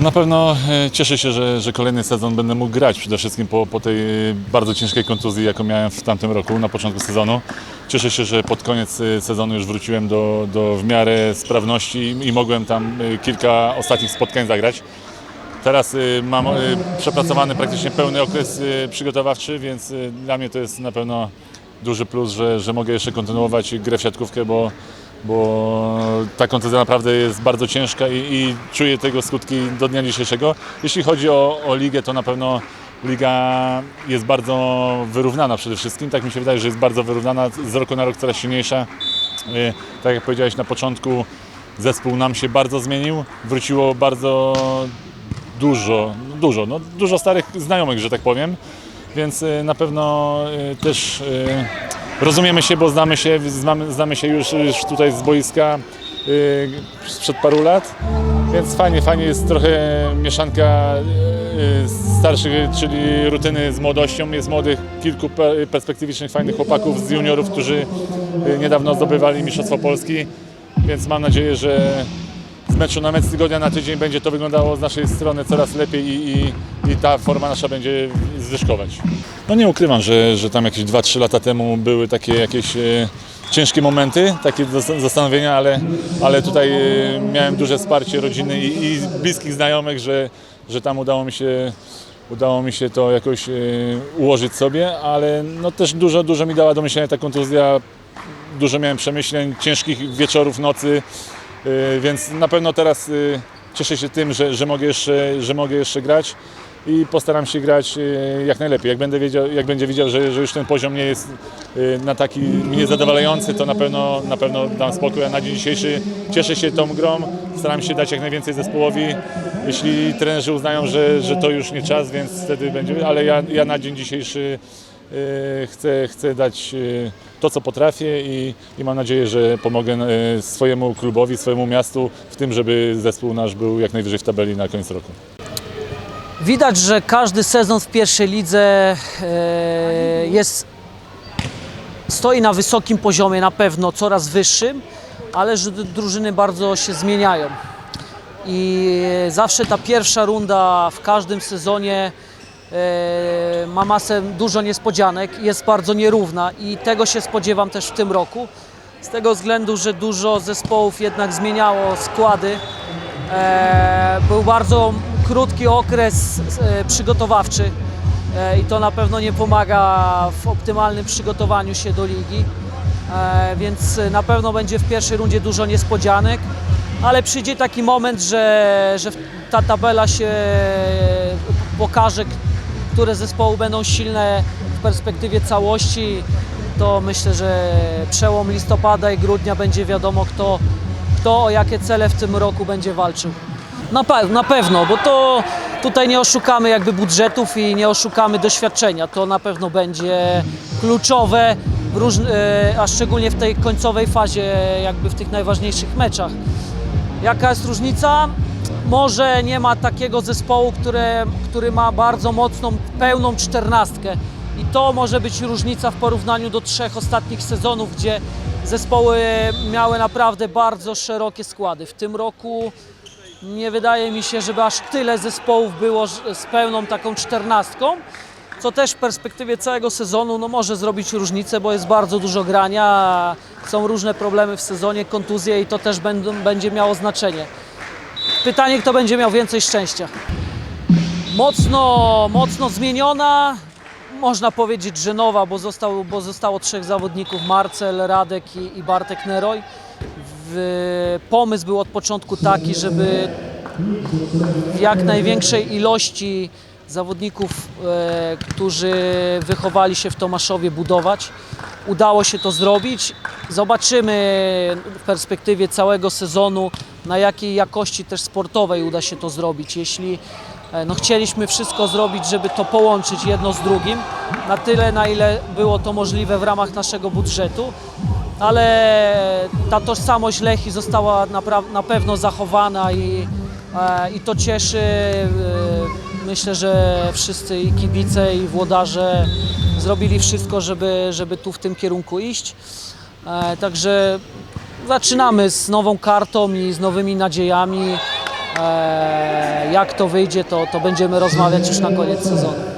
Na pewno e, cieszę się, że, że kolejny sezon będę mógł grać przede wszystkim po, po tej e, bardzo ciężkiej kontuzji, jaką miałem w tamtym roku na początku sezonu. Cieszę się, że pod koniec e, sezonu już wróciłem do, do w miarę sprawności i, mogłem tam kilka ostatnich spotkań zagrać. Teraz mam przepracowany praktycznie pełny okres przygotowawczy, więc dla mnie to jest na pewno duży plus, że, że mogę jeszcze kontynuować grę w siatkówkę, bo, bo ta kontuzja naprawdę jest bardzo ciężka i, i czuję tego skutki do dnia dzisiejszego. Jeśli chodzi o, o ligę, to na pewno liga jest bardzo wyrównana przede wszystkim. Tak mi się wydaje, że jest bardzo wyrównana, z roku na rok coraz silniejsza. Y, Tak jak powiedziałeś na początku, zespół nam się bardzo zmienił. Wróciło bardzo dużo, dużo, no dużo starych znajomych, że tak powiem, więc y, na pewno y, też rozumiemy się, bo znamy się, znamy, znamy się już, już tutaj z boiska y, sprzed paru lat, więc fajnie, fajnie jest trochę mieszanka y, starszych, czyli rutyny z młodością, jest młodych, kilku pe- perspektywicznych, fajnych chłopaków z juniorów, którzy y, niedawno zdobywali Mistrzostwo Polski, więc mam nadzieję, że z meczu na mecz z tygodnia na tydzień będzie to wyglądało z naszej strony coraz lepiej i, i, i ta forma nasza będzie zwyżkować. No nie ukrywam, że, że tam jakieś 2-3 lata temu były takie jakieś e, ciężkie momenty, takie zas- zastanowienia, ale, ale tutaj e, miałem duże wsparcie rodziny i, i bliskich znajomych, że, że tam udało mi się udało mi się to jakoś e, ułożyć sobie, ale no też dużo, dużo mi dała do myślenia ta kontuzja, dużo miałem przemyśleń, ciężkich wieczorów, nocy, więc na pewno teraz y, cieszę się tym, że, że, mogę, jeszcze, że mogę jeszcze grać i postaram się grać y, jak najlepiej. Jak będę wiedział, jak widział, że, że już ten poziom nie jest y, na taki mnie zadowalający, to na pewno, na pewno dam spokój. A na dzień dzisiejszy cieszę się tą grą, staram się dać jak najwięcej zespołowi. Jeśli trenerzy uznają, że, że to już nie czas, więc wtedy będzie, ale ja, ja na dzień dzisiejszy y, chcę, chcę dać y, to, co potrafię i, i mam nadzieję, że pomogę y, swojemu klubowi, swojemu miastu w tym, żeby zespół nasz był jak najwyżej w tabeli na koniec roku. Widać, że każdy sezon w pierwszej lidze e, jest, stoi na wysokim poziomie, na pewno coraz wyższym, ale że drużyny bardzo się zmieniają. I zawsze ta pierwsza runda w każdym sezonie e, ma masę dużo niespodzianek, jest bardzo nierówna i tego się spodziewam też w tym roku. Z tego względu, że dużo zespołów jednak zmieniało składy. E, był bardzo krótki okres e, przygotowawczy e, i to na pewno nie pomaga w optymalnym przygotowaniu się do ligi. E, więc na pewno będzie w pierwszej rundzie dużo niespodzianek, ale przyjdzie taki moment, że, że ta tabela się pokaże, które zespoły będą silne w perspektywie całości. To myślę, że przełom listopada i grudnia będzie wiadomo, kto, kto o jakie cele w tym roku będzie walczył. Na, pe- na pewno, bo to tutaj nie oszukamy jakby budżetów i nie oszukamy doświadczenia. To na pewno będzie kluczowe, e, a szczególnie w tej końcowej fazie, jakby w tych najważniejszych meczach. Jaka jest różnica? Może nie ma takiego zespołu, które, który ma bardzo mocną, pełną czternastkę. I to może być różnica w porównaniu do trzech ostatnich sezonów, gdzie zespoły miały naprawdę bardzo szerokie składy. W tym roku nie wydaje mi się, żeby aż tyle zespołów było z pełną taką czternastką, co też w perspektywie całego sezonu no, może zrobić różnicę, bo jest bardzo dużo grania, są różne problemy w sezonie, kontuzje i to też będą, będzie miało znaczenie. Pytanie, kto będzie miał więcej szczęścia. Mocno, mocno zmieniona, można powiedzieć, że nowa, bo, został, bo zostało trzech zawodników, Marcel, Radek i, i Bartek Neroj. W, pomysł był od początku taki, żeby w jak największej ilości zawodników, e, którzy wychowali się w Tomaszowie, budować. Udało się to zrobić. Zobaczymy w perspektywie całego sezonu, na jakiej jakości też sportowej uda się to zrobić. Jeśli e, no, chcieliśmy wszystko zrobić, żeby to połączyć jedno z drugim, na tyle, na ile było to możliwe w ramach naszego budżetu ale ta tożsamość Lechi została napra- na pewno zachowana i, e, i to cieszy. E, Myślę, że wszyscy i kibice i włodarze zrobili wszystko, żeby, żeby tu w tym kierunku iść. Także zaczynamy z nową kartą i z nowymi nadziejami. E, jak to wyjdzie, to, to będziemy rozmawiać już na koniec sezonu.